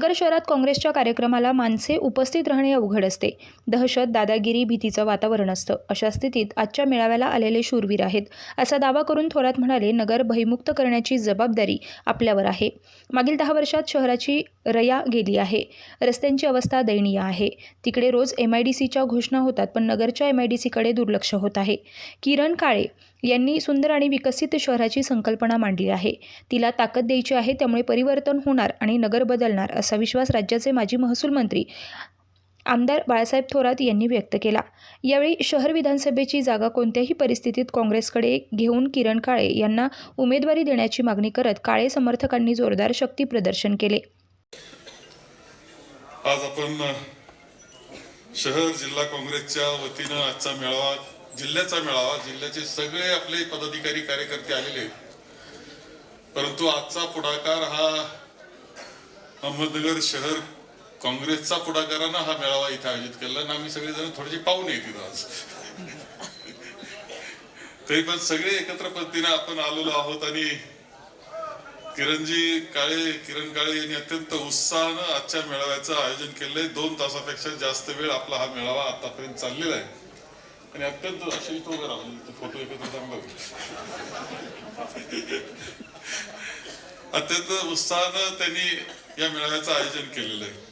नगर शहरात काँग्रेसच्या कार्यक्रमाला माणसे उपस्थित राहणे अवघड असते. दहशत दादागिरी भीतीचं वातावरण असतं. अशा स्थितीत आजच्या मेळाव्याला आलेले शूरवीर आहेत असा दावा करून थोरात म्हणाले नगर भयमुक्त करण्याची जबाबदारी आपल्यावर आहे. मागील दहा वर्षात शहराची रया गेली आहे. रस्त्यांची अवस्था दयनीय आहे. तिकडे रोज एम आय डी सीच्या घोषणा होतात पण नगरच्या एम आय डी सीकडे दुर्लक्ष होत आहे. किरण काळे यांनी सुंदर आणि विकसित शहराची संकल्पना मांडली आहे. तिला ताकद द्यायची आहे त्यामुळे परिवर्तन होणार आणि नगर बदलणार असा विश्वास राज्याचे माजी महसूल मंत्री आमदार बाळासाहेब थोरात यांनी व्यक्त केला. यावेळी शहर विधानसभेची जागा कोणत्याही परिस्थितीत काँग्रेसकडे घेऊन किरण काळे यांना उमेदवारी देण्याची मागणी करत काळे समर्थकांनी जोरदार शक्ती प्रदर्शन केले. आज आपण शहर जिल्हा काँग्रेसच्या वतीनं आजचा मेळावा जिल्ह्याचा मेळावा जिल्ह्याचे सगळे आपले पदाधिकारी कार्यकर्ते आलेले आहेत. परंतु आजचा पुढाकार हा अहमदनगर शहर काँग्रेसचा पुढाकारानं हा मेळावा इथे आयोजित केला आणि आम्ही सगळेजण थोडेसे पाहुणे येतील आज. तरी पण सगळे एकत्र पद्धतीने आपण आलेलो आहोत आणि किरणजी काळे किरण काळे यांनी अत्यंत उत्साहानं आजच्या मेळाव्याचं आयोजन केलंय. दोन तासापेक्षा जास्त वेळ आपला हा मेळावा आतापर्यंत चाललेला आहे. आणि अत्यंत असे इथं उभं राहून फोटो एकत्र चांगला होईल. अत्यंत उत्साहानं त्यांनी या मेळाव्याचं आयोजन केलेलं आहे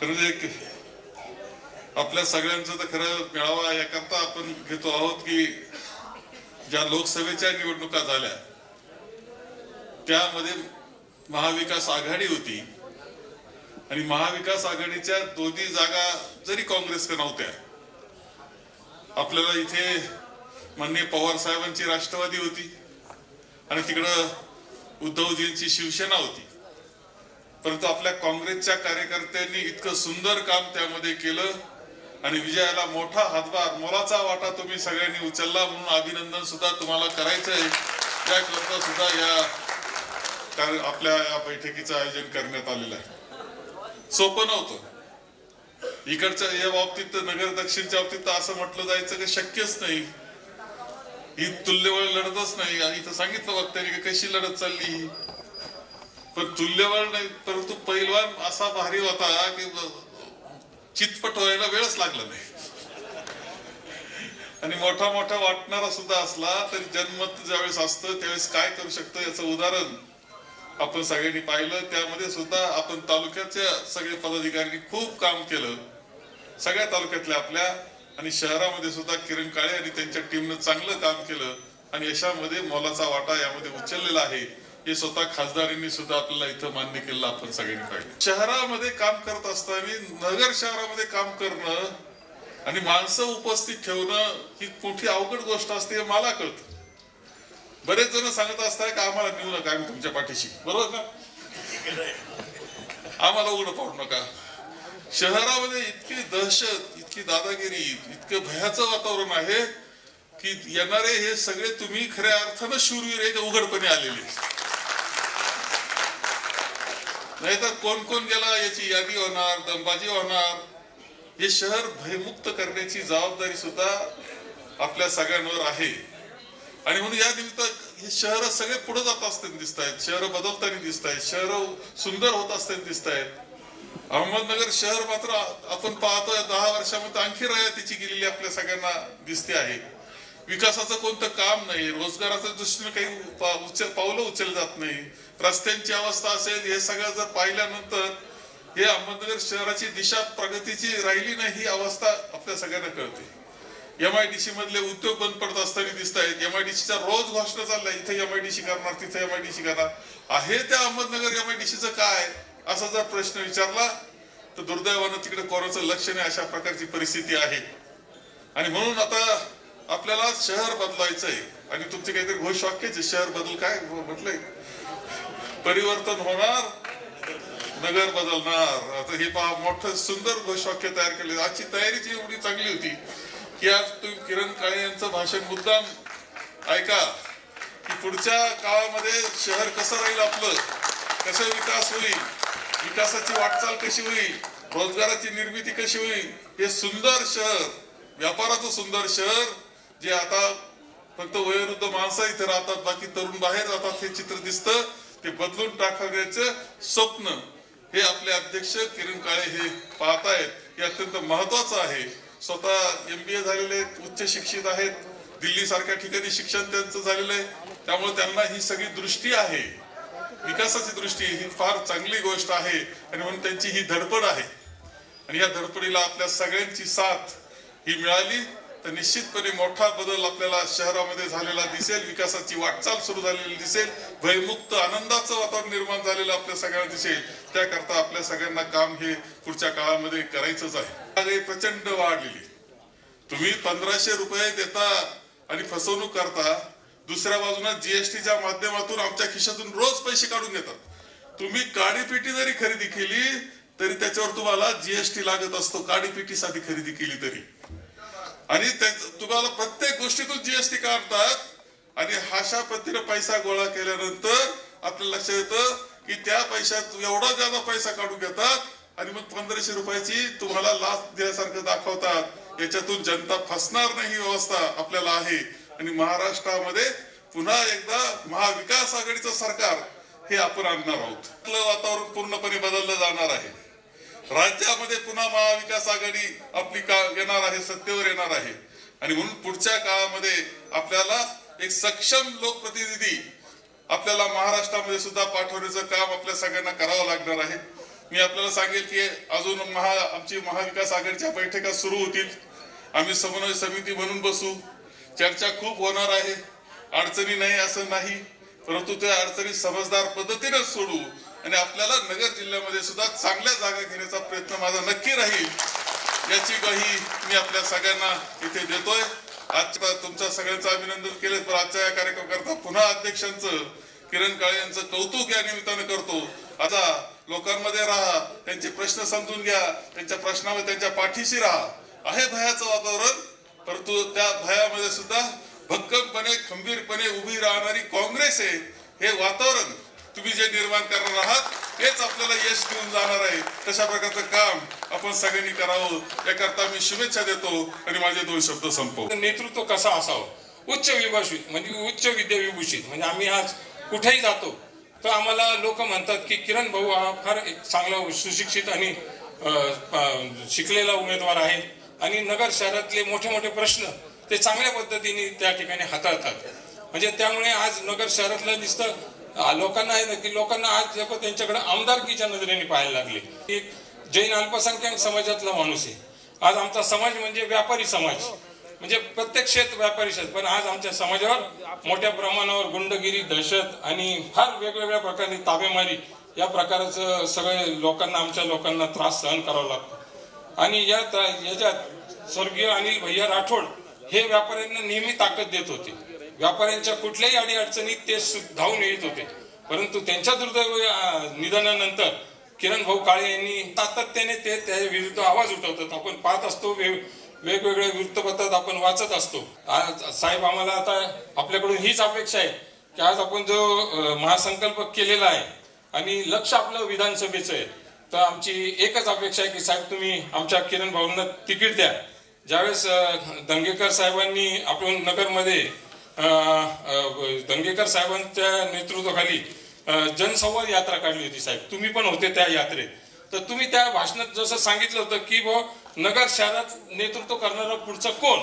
खरं म्हणजे एक आपल्या सगळ्यांचं तर खरं मेळावा याकरता आपण घेतो आहोत की ज्या लोकसभेच्या निवडणुका झाल्या त्यामध्ये महाविकास आघाडी होती आणि महाविकास आघाडीच्या दोन्ही जागा जरी काँग्रेसकडे नव्हत्या आपल्याला इथे माननीय पवार साहेबांची राष्ट्रवादी होती आणि तिकडं उद्धवजींची शिवसेना होती. परंतु आपल्या काँग्रेसच्या कार्यकर्त्यांनी इतकं सुंदर काम त्यामध्ये केलं आणि विजयाला मोठा हातभार मोलाचा वाटा तुम्ही सगळ्यांनी उचलला म्हणून अभिनंदन सुद्धा तुम्हाला करायचंय त्याकरता सुद्धा या आपल्या या बैठकीचं आयोजन करण्यात आलेलं आहे. सोपं नव्हतं. इकडच्या या बाबतीत नगर दक्षिणच्या बाबतीत असं म्हटलं जायचं की शक्यच नाही. ही तुल्यबळ लढतच नाही. आणि इथं सांगितलं वक्त्यांनी की कशी लढत चालली पण तुल्यबळ नाही परंतु पैलवान असा भारी होता की चितपट व्हायला वेळच लागला नाही. आणि मोठा मोठा वाटणारा सुद्धा असला तरी जन्मत ज्यावेळेस असतं त्यावेळेस काय करू शकतं याचं उदाहरण आपण सगळ्यांनी पाहिलं. त्यामध्ये सुद्धा आपण तालुक्याच्या सगळे पदाधिकाऱ्यांनी खूप काम केलं. सगळ्या तालुक्यातल्या आपल्या आणि शहरामध्ये सुद्धा किरण काळे आणि त्यांच्या टीमनं चांगलं काम केलं आणि यशामध्ये मोलाचा वाटा यामध्ये उचललेला आहे. हे स्वतः खासदारांनी सुद्धा आपल्याला इथं मान्य केलं आपण सगळ्यांनी पाहिजे शहरामध्ये काम करत असताना नगर शहरामध्ये काम करणं आणि माणसं उपस्थित ठेवणं ही मोठी अवघड गोष्ट असते हे मला कळतं. बरेच जण सांगत असतात की आम्हाला नेऊ नका आम्ही तुमच्या पाठीशी. बरोबर का? आम्हाला उघड पाडू नका. शहरामध्ये इतकी दहशत इतकी दादागिरी इतकं भयाचं वातावरण आहे की येणारे हे सगळे तुम्ही खऱ्या अर्थानं शूरवीर आहे ते उघडपणे आलेले नाहीतर कोण कोण गेला याची यादी होणार दंबाजी होणार? हे शहर भयमुक्त करण्याची जबाबदारी सुद्धा आपल्या सगळ्यांवर आहे. आणि म्हणून या निमित्त हे शहर सगळे पुढे जात असताना दिसत आहेत शहर बदलताना दिसत आहेत शहर सुंदर होत असताना दिसत आहेत अहमदनगर शहर मात्र आपण पाहतोय दहा वर्षामध्ये आणखी रयातीची गेलेली आपल्या सगळ्यांना दिसते आहे. विकासाचं कोणतं काम नाही रोजगाराच्या दृष्टीने काही उचल पावलं उचल जात नाही. रस्त्यांची अवस्था असेल हे सगळं जर पाहिल्यानंतर हे अहमदनगर शहराची दिशा प्रगतीची राहिली नाही ही अवस्था आपल्या सगळ्यांना कळते. एम आय डी सी मधले उद्योग बंद पडत असताना दिसत आहेत. एमआयडीसीच्या रोज घोषणा चाललाय इथे एम आय डी करणार तिथे एमआयडीसी करणार. आहे त्या अहमदनगर एम आय डी सीचं काय? असा जर प्रश्न विचारला तर दुर्दैवानं तिकडे कोणाचं लक्ष नाही अशा प्रकारची परिस्थिती आहे. आणि म्हणून आता आपल्याला शहर बदलायचंय. आणि तुमचे काहीतरी घोषवाक्यच शहर बदल काय म्हटलंय? परिवर्तन होणार नगर बदलणार. आता हे पहा मोठं सुंदर घोषवाक्य तयार केले. आजची तयारी जी एवढी चांगली होती की आज तुम्ही किरण काळे यांचं भाषण मुद्दाम ऐका की पुढच्या काळामध्ये शहर कसं राहील आपलं? कसं विकास होईल? विकासाची वाटचाल कशी होईल? रोजगाराची निर्मिती कशी होईल? हे सुंदर शहर व्यापाराचं सुंदर शहर जे आता फक्त वयोवृद्ध माणसं इथे राहतात बाकी तरुण बाहेर जातात हे चित्र दिसतं. ते बदलून टाकण्याचं स्वप्न. हे आपले अध्यक्ष किरण काळे हे पाहतायत. हे अत्यंत महत्वाचं आहे. स्वतः एम बी ए झालेले आहेत उच्च शिक्षित आहेत. दिल्ली सारख्या ठिकाणी शिक्षण त्यांचं झालेलं आहे. त्यामुळे त्यांना ही सगळी दृष्टी आहे. विकासाची दृष्टी ही फार चांगली गोष्ट आहे आणि म्हणून त्यांची ही धडपड आहे. आणि या धडपडीला आपल्या सगळ्यांची साथ ही मिळाली. तर निश्चितपणे मोठा बदल आपल्याला शहरामध्ये झालेला दिसेल. विकासाची वाटचाल सुरू झालेली दिसेल. भयमुक्त आनंदाचं वातावरण निर्माण झालेलं आपल्या सगळ्यांना दिसेल. त्याकरता आपल्या सगळ्यांना काम हे पुढच्या काळामध्ये करायचंच आहे. प्रचंड वाढलेली. तुम्ही पंधराशे रुपये देता आणि फसवणूक करता. दुसऱ्या बाजूला जीएसटीच्या माध्यमातून आमच्या खिशातून रोज पैसे काढून घेतात तुम्ही काडीपिटी जरी खरेदी केली तरी त्याच्यावर तुम्हाला जीएसटी लागत असतो काडीपिटीसाठी खरेदी केली तरी. आणि तुम्हाला प्रत्येक गोष्टीतून जीएसटी काढतात आणि अशा पद्धतीने पैसा गोळा केल्यानंतर आपल्याला लक्षात येतं की त्या पैशात एवढा जादा पैसा काढून घेतात आणि मग पंधराशे रुपयाची तुम्हाला लाच दिल्यासारखं दाखवतात. याच्यातून जनता फसणार नाही ही व्यवस्था आपल्याला आहे. आणि महाराष्ट्रामध्ये पुन्हा एकदा महाविकास आघाडीचं सरकार हे आपण आणणार आहोत. वातावरण पूर्णपणे बदललं जाणार आहे. राज्यामध्ये पुन्हा महाविकास आघाडी आपली का येणार आहे सत्तेवर येणार आहे. आणि म्हणून पुढच्या काळामध्ये आपल्याला एक सक्षम लोकप्रतिनिधी आपल्याला महाराष्ट्रामध्ये सुद्धा पाठवण्याचं काम आपल्या सगळ्यांना करावं लागणार आहे. मी आपल्याला सांगेल की अजून महा आमची महाविकास आघाडीच्या बैठका सुरू होतील. आम्ही समन्वय समिती म्हणून बसू. चर्चा खूप होणार आहे. अडचणी नाही असं नाही. परंतु त्या अडचणी समजदार पद्धतीने सोडू आणि आपल्याला नगर जिल्ह्यामध्ये सुद्धा चांगल्या जागा घेण्याचा प्रयत्न माझा नक्की राहील याची ग्वाही मी आपल्या सगळ्यांना इथे देतोय. आजच्या तुमच्या सगळ्यांचं अभिनंदन केले पण आजच्या या कार्यक्रमाकरता पुन्हा अध्यक्षांचं किरण काळे यांचं कौतुक या निमित्तानं करतो. आता लोकांमध्ये राहा त्यांचे प्रश्न समजून घ्या त्यांच्या प्रश्नामध्ये त्यांच्या पाठीशी राहा. आहे भयाचं वातावरण. परंतु त्या भयामध्ये सुद्धा भक्कमपणे खंबीरपणे उभी राहणारी काँग्रेस आहे हे वातावरण तुम्ही जे निर्माण करणार आहात तेच आपल्याला यश देऊन जाणार आहे. तशा प्रकारचं काम आपण सगळ्यांनी करावं. याकरता मी शुभेच्छा देतो आणि माझे दोन शब्द संपव नेतृत्व कसा असावं? उच्च विभाषित म्हणजे उच्च विद्या विभूषित म्हणजे आम्ही आज कुठेही जातो तर आम्हाला लोक म्हणतात की किरण भाऊ हा फार एक चांगला सुशिक्षित आणि शिकलेला उमेदवार आहे. आणि नगर शहरातले मोठे मोठे प्रश्न ते चांगल्या पद्धतीने त्या ठिकाणी हाताळतात. म्हणजे त्यामुळे आज नगर शहरातलं नुसतं लोकांना आहे ना की लोकांना आज लोक त्यांच्याकडे आमदारकीच्या नजरेने पाहायला लागले. एक जैन अल्पसंख्याक समाजातला माणूस आहे. आज आमचा समाज म्हणजे व्यापारी समाज. म्हणजे प्रत्येक क्षेत्र व्यापारी शेत पण आज आमच्या समाजावर मोठ्या प्रमाणावर गुंडगिरी दहशत आणि फार वेगवेगळ्या प्रकारे ताबेमारी या प्रकारचं सगळे लोकांना आमच्या लोकांना त्रास सहन करावा लागतो. आणि या याच्यात स्वर्गीय अनिल भैया राठोड हे व्यापाऱ्यांना नेहमी ताकद देत होते. व्यापाऱ्यांच्या कुठल्याही अडी अडचणीत ते सु- धावून येत होते. परंतु त्यांच्या दुर्दैव निधनानंतर किरण भाऊ काळे यांनी सातत्याने ते त्या विरुद्ध आवाज उठवतात. आपण पाहत असतो वेगवेगळ्या वृत्तपत्रात आपण वाचत असतो. आज साहेब आम्हाला आता आपल्याकडून हीच अपेक्षा आहे की आज आपण जो महासंकल्प केलेला आहे आणि लक्ष आपलं विधानसभेचं आहे तर आमची एकच अपेक्षा आहे की साहेब तुम्ही आमच्या किरण भाऊंना तिकीट द्या. ज्यावेळेस दंगेकर साहेबांनी आपण नगरमध्ये दंगेकर साहेबांच्या नेतृत्वाखाली जनसंवाद यात्रा काढली होती साहेब. तुम्ही पण होते त्या यात्रेत. तर तुम्ही त्या भाषणात जसं सांगितलं होतं की ब नगर शहरात नेतृत्व करणारा पुढचं कोण?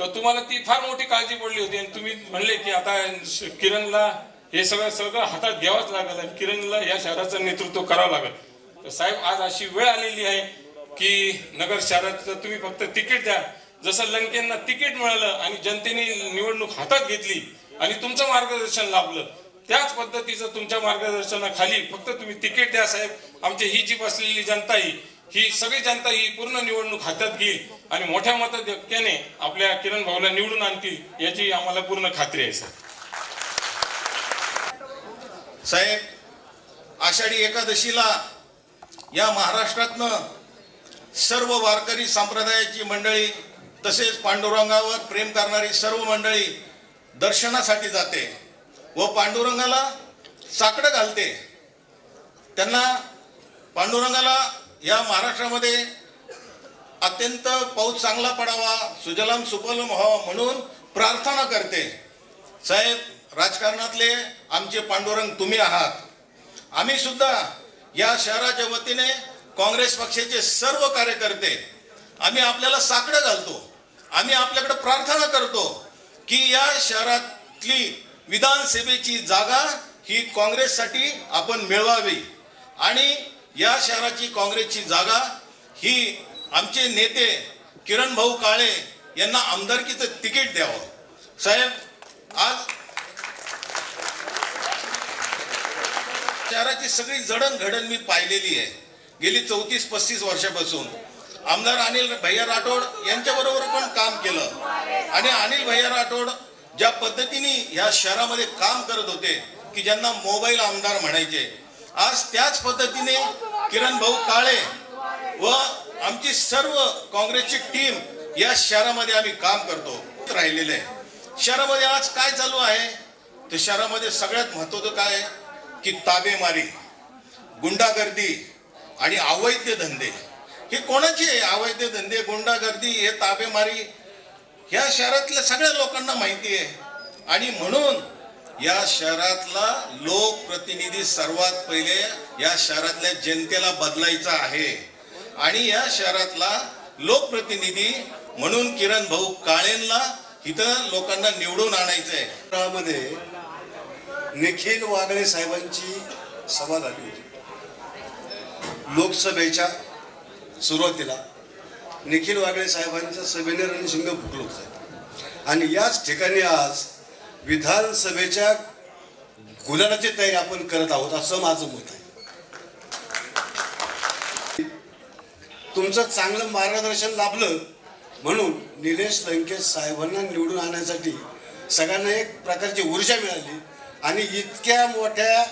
तर तुम्हाला ती फार मोठी काळजी पडली होती आणि तुम्ही म्हणले की आता किरणला हे सगळं सगळं हातात घ्यावंच लागेल आणि किरणला या शहराचं नेतृत्व करावं लागेल. तर साहेब आज अशी वेळ आलेली आहे की नगर शहरात तुम्ही फक्त तिकीट द्या. जसं लंकेंना तिकीट मिळालं आणि जनतेने निवडणूक हातात घेतली आणि तुमचं मार्गदर्शन लाभलं त्याच पद्धतीचं तुमच्या मार्गदर्शनाखाली फक्त तुम्ही तिकीट द्या साहेब. आमची ही जी बसलेली जनता ही ही सगळी जनता ही पूर्ण निवडणूक हातात घेईल आणि मोठ्या मताधिक्याने आपल्या किरण भाऊला निवडून आणतील याची आम्हाला पूर्ण खात्री आहे साहेब. साहेब आषाढी एकादशीला या महाराष्ट्रातनं सर्व वारकरी संप्रदायाची मंडळी तसेच पांडुरंगावर प्रेम करणारी सर्व मंडळी दर्शनासाठी जाते व पांडुरंगाला साकडं घालते. त्यांना पांडुरंगाला या महाराष्ट्रामध्ये अत्यंत पाऊस चांगला पडावा सुजलाम सुपलम व्हावा म्हणून प्रार्थना करते. साहेब राजकारणातले आमचे पांडुरंग तुम्ही आहात. आम्ही सुद्धा या शहराच्या वतीने काँग्रेस पक्षाचे सर्व कार्यकर्ते आम्ही आपल्याला साकडं घालतो आम्ही आपल्याकडे प्रार्थना करतो की या शहरातली विधानसभेची जागा ही काँग्रेससाठी आपण मिळवावी. आणि या शहराची काँग्रेसची जागा ही आमचे नेते किरण भाऊ काळे यांना आमदारकीचं तिकीट द्यावं. साहेब आज शहराची सगळी जडणघडण मी पाहिलेली आहे. गेली चौतीस पस्तीस वर्षापासून. आमदार अनिल भैया राठोड यांच्याबरोबर पण काम केलं. आणि अनिल भैया राठोड ज्या पद्धतीने या शहरामध्ये काम करत होते की ज्यांना मोबाईल आमदार म्हणायचे. आज त्याच पद्धतीने किरण भाऊ काळे व आमची सर्व काँग्रेसची टीम या शहरामध्ये आम्ही काम करतो राहिलेले आहे. शहरामध्ये आज काय चालू आहे? तर शहरामध्ये सगळ्यात महत्वाचं काय आहे? की ताबेमारी गुंडागर्दी आणि अवैध धंदे हे कोणाचे आहे? अवैध धंदे गुंडागर्दी हे ताबेमारी ह्या शहरातल्या सगळ्या लोकांना माहिती आहे. आणि म्हणून या शहरातला लोकप्रतिनिधी सर्वात पहिले या शहरातल्या जनतेला बदलायचा आहे. आणि या शहरातला लोकप्रतिनिधी म्हणून किरण भाऊ काळेंना इथं लोकांना निवडून आणायचं आहे निखिल वागळे साहेबांची सभा झाली होती. लोकसभेच्या सुरुवातीला निखिल वागळे साहेबांच्या सभेने रणशिंग फुटलं होतं. आणि याच ठिकाणी आज विधानसभेच्या गुलालाची तयारी आपण करत आहोत असं माझं मत आहे. तुमचं चांगलं मार्गदर्शन लाभलं म्हणून निलेश लंकेश साहेबांना निवडून आणण्यासाठी सगळ्यांना एक प्रकारची ऊर्जा मिळाली. आणि इतक्या मोठ्या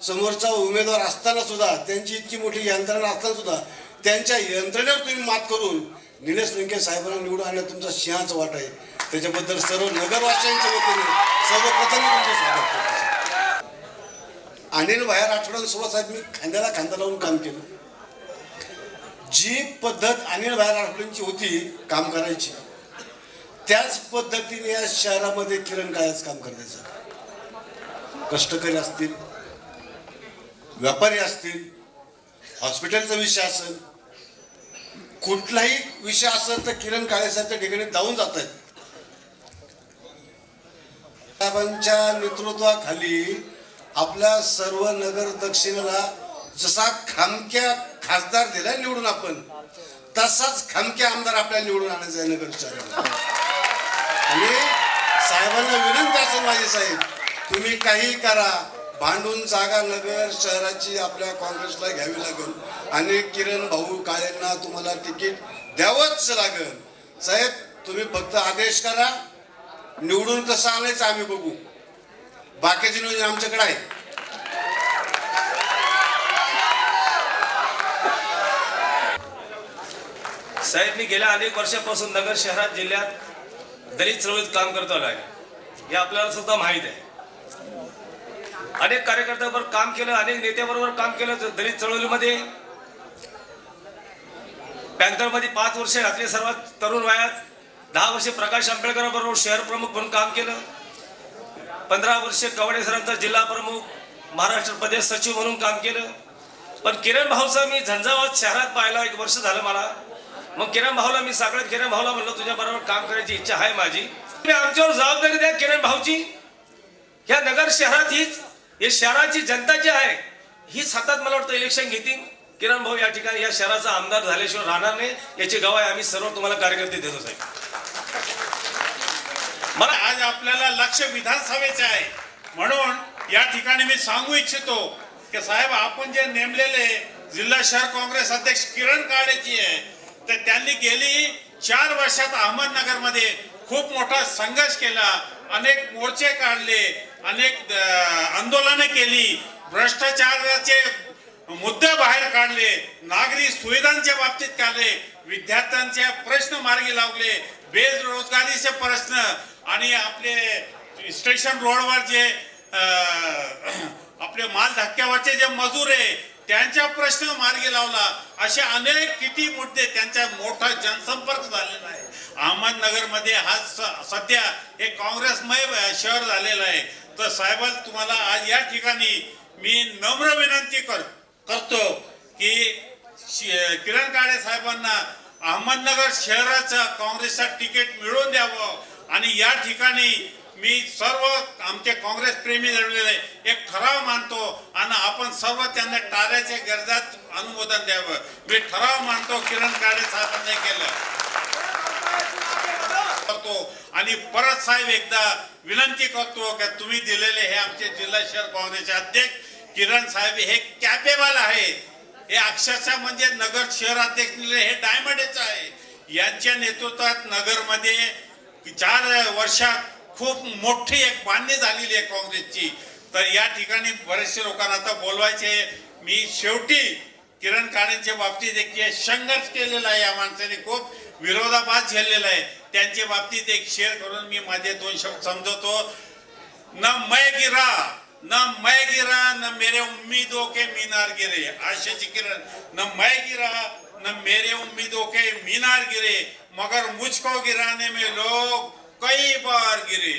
समोरचा उमेदवार असताना सुद्धा त्यांची इतकी मोठी यंत्रणा असताना सुद्धा त्यांच्या यंत्रणेवर तुम्ही मात करून निलेश लंकेश साहेबांना निवडून आणण्यात तुमचा सिंहाचा वाट आहे. त्याच्याबद्दल सर्व नगरवासियांच्या वतीने सर्वप्रथम तुमचं स्वागत करतो. अनिल बाहेर आठवड्यांसोबत साहेब मी खांद्याला खांदा लावून काम केलं. जी पद्धत अनिल बाहेर आठवड्यांची होती काम करायची त्याच पद्धतीने या शहरामध्ये किरण काळच काम करायचं कष्टकरी असतील व्यापारी असतील हॉस्पिटलचा विषय असेल कुठलाही विषय असेल तर किरण काळेसाहेब ठिकाणी जाऊन जात आहेत. साहेबांच्या नेतृत्वाखाली आपल्या सर्व नगर दक्षिणेला जसा खामक्या खासदार दिला निवडून आपण तसाच खामक्या आमदार आपल्याला निवडून आणायचा आहे नगर शहराला आणि साहेबांना विनंती असेल माझे साहेब तुम्ही काही करा. भांडून जागा नगर शहराची आपल्या काँग्रेसला घ्यावी लागेल. आणि किरण भाऊ काळेंना तुम्हाला तिकीट द्यावंच लागेल. साहेब तुम्ही फक्त आदेश करा. निवडून कसं आणायचं आम्ही बघू. बाकीचे नियोजन आमच्याकडे आहे. साहेब मी गेल्या अनेक वर्षापासून नगर शहरात जिल्ह्यात दलित चळवळीत काम करतो आहे हे आपल्याला सुद्धा माहीत आहे. अनेक कार्यकर्त्याबरोबर काम केलं अनेक नेत्याबरोबर काम केलं दलित चळवळीमध्ये. बँकरमध्ये पाच वर्ष घातले सर्वात तरुण वयात. दहा वर्षे प्रकाश आंबेडकरांबरोबर शहर प्रमुख म्हणून काम केलं. पंधरा वर्षे कवडे सरांचा जिल्हा प्रमुख महाराष्ट्र प्रदेश सचिव म्हणून काम केलं. पण किरण भाऊचा मी झंझावात शहरात पाहिला एक वर्ष झालं मला. मग किरण भाऊला मी सगळ्यात किरण भाऊला म्हणलं तुझ्या बरोबर काम करायची इच्छा आहे माझी. तुम्ही आमच्यावर जबाबदारी द्या किरण भाऊची. ह्या नगर शहरात हीच हे शहराची जनता जी आहे ही सतत मला वाटतं इलेक्शन घेतील. किरण भाऊ या ठिकाणी या शहराचा आमदार झाल्याशिवाय राहणार नाही. याची गवाही आम्ही सर्व तुम्हाला कार्यकर्ते देतो साहेब. मला आज आपल्याला लक्ष विधानसभेचे आहे. म्हणून या ठिकाणी मी सांगू इच्छितो की साहेब आपण जे नेमलेले जिल्हा शहर काँग्रेस अध्यक्ष किरण काळेजी आहे तर त्यांनी गेली चार वर्षात अहमदनगरमध्ये खूप मोठा संघर्ष केला अनेक मोर्चे काढले अनेक अं, आंदोलने केली भ्रष्टाचाराचे मुद्दे बाहेर काढले नागरी सुविधांच्या बाबतीत काढले विद्यार्थ्यांचे प्रश्न मार्गी लावले बेरोजगारीचे प्रश्न आणि आपले स्टेशन रोडवर जे आपले माल धक्क्यावरचे जे मजूर आहे त्यांच्या प्रश्न मार्गी लावला. असे अनेक किती मुद्दे त्यांचा मोठा जनसंपर्क झालेला आहे. अहमदनगरमध्ये हा स- सध्या हे काँग्रेसमय शहर झालेलं आहे. तर साहेब तुम्हाला आज या ठिकाणी मी नम्र विनंती कर करतो की किरण काळे साहेबांना अहमदनगर शहराचं काँग्रेसचा तिकीट मिळवून द्यावं. आणि या ठिकाणी मी सर्व आमचे काँग्रेस प्रेमी जडलेले एक ठराव मानतो आणि आपण सर्व त्यांना टाळ्याच्या गरजात अनुमोदन द्यावं. मी ठराव मानतो किरण काळे साहेबांनी केलं. करतो आणि परत साहेब एकदा विनंती करतो का तुम्ही दिलेले हे आमचे जिल्हा शहर काँग्रेसचे अध्यक्ष किरण साहेब हे कॅपेबल आहे हे अक्षरशः म्हणजे नगर शहर अध्यक्ष हे डायमंडच आहे. यांच्या नेतृत्वात नगरमध्ये चार वर्षात खूप मोठी एक बांधणी झालेली आहे काँग्रेसची. तर या ठिकाणी बरेचसे लोकांना आता बोलवायचे मी शेवटी किरण काळेंच्या बाबतीत एक संघर्ष केलेला आहे. या माणसाने खूप विरोधाभास झेललेला आहे. त्यांच्या बाबतीत एक शेअर करून मी माझे दोन शब्द समजवतो न मैं गिरा न मैं गिरा न मेरे उम्मीदों के मीनार गिरे आशाची किरण न मैं गिरा न मेरे उम्मीदों के मीनार गिरे मगर मुझको गिराने में लोग कई बार गिरे